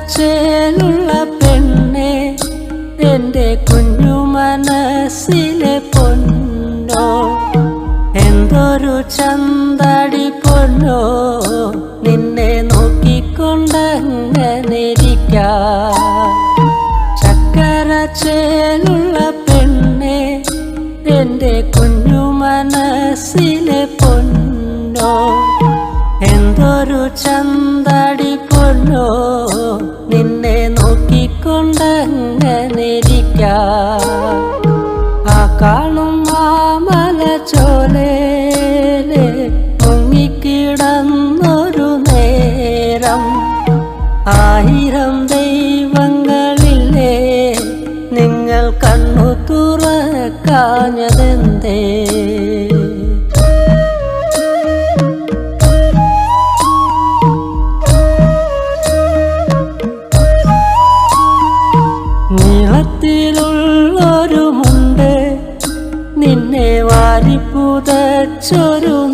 ചേലുള്ള പെണ്ണെ എന്റെ കുഞ്ഞു മനസ്സിലെ പൊന്നോ? എന്തൊരു ചന്തടി പൊന്നോ? നിന്നെ നോക്കിക്കൊണ്ടങ്ങനെ ചക്കര ചേലുള്ള പെണ്ണെ എന്റെ കുഞ്ഞു മനസ്സിലെ പൊന്നോ? എന്തൊരു ചന്തടി പൊന്നോ? ആയിരം ദൈവങ്ങളില്ലേ? നിങ്ങൾ കണ്ണു തുറക്കാഞ്ഞതെന്തേ നീളത്തിലുള്ളൊരു നിന്നെ വാരിപ്പുതച്ചൊരു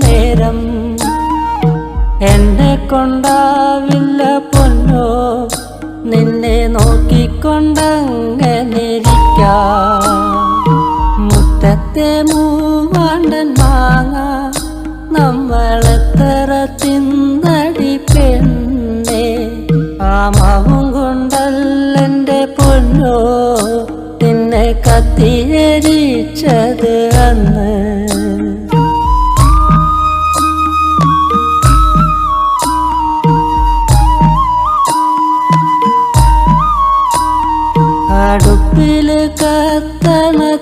നേരം എന്നെ കൊണ്ടാവില്ല നിന്നെ നോക്കിക്കൊണ്ടങ്ങനിരിക്കാം മുറ്റത്തെ മൂവാണ്ടൻ മാങ്ങ നമ്മളെത്ര തിന്നടി പെണ്ണെ. ആ മാവും കൊണ്ടല്ലെന്റെ പൊന്നോ നിന്നെ കത്തിയരിച്ചത് അന്ന്. കത്തണ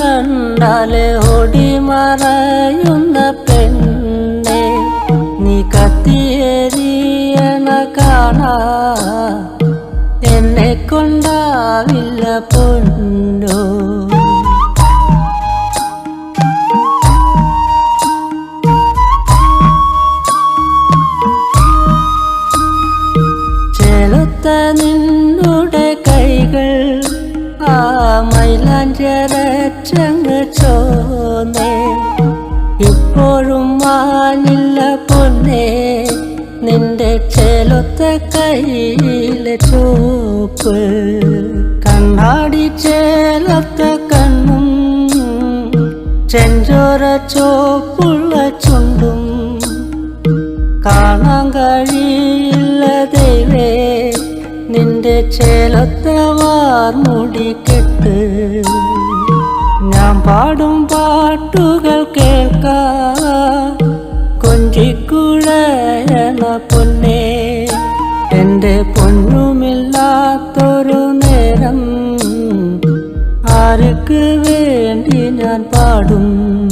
കണ്ടാലെ ഓടി മറയുന്ന പെണ്ണെ. നീ കത്തിയേറിയണ കാണാ. എന്നെ കൊണ്ടാവില്ല പൊന്നോ. മൈലാഞ്ചരച്ചങ്ങ് ചോന്നേ. ഇപ്പോഴും മാനില്ല പൊന്നേ. നിന്റെ ചെലുത്ത കയ്യിലെ ചോപ്പ് കണ്ണാടി ചേലത്ത കണ്ണും ചെഞ്ചോര ചോപ്പുള്ള ചുണ്ടും. കാണാൻ ദൈവേ നിന്റെ ചേലത്ത വാർമുടി കെട്ട്. ഞാൻ പാടും പാട്ടുകൾ കേൾക്കാ. കൊഞ്ചിക്കുഴയണ പൊന്നേ. എന്റെ പൊന്നുമില്ലാത്തൊരു നേരം ആർക്ക് വേണ്ടി ഞാൻ പാടും?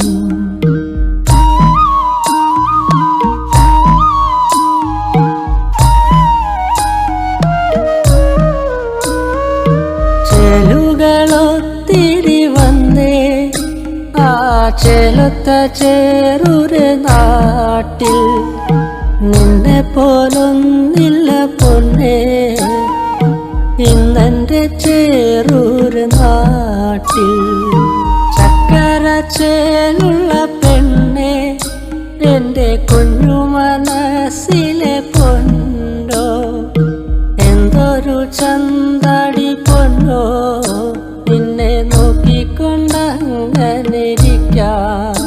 ചേലത്ത ചേറൊരു നാട്ടിൽ നിന്നെ പോലൊന്നില്ല പൊന്നെ. ഇന്നെന്റെ ചേറൊരു നാട്ടിൽ ചക്കര ചേലുള്ള പെണ്ണെ എന്റെ കൊഞ്ഞു മനസ്സിൽ കൊണ്ടങ്ങനെ കൊണ്ടങ്ങനിരിക്കാം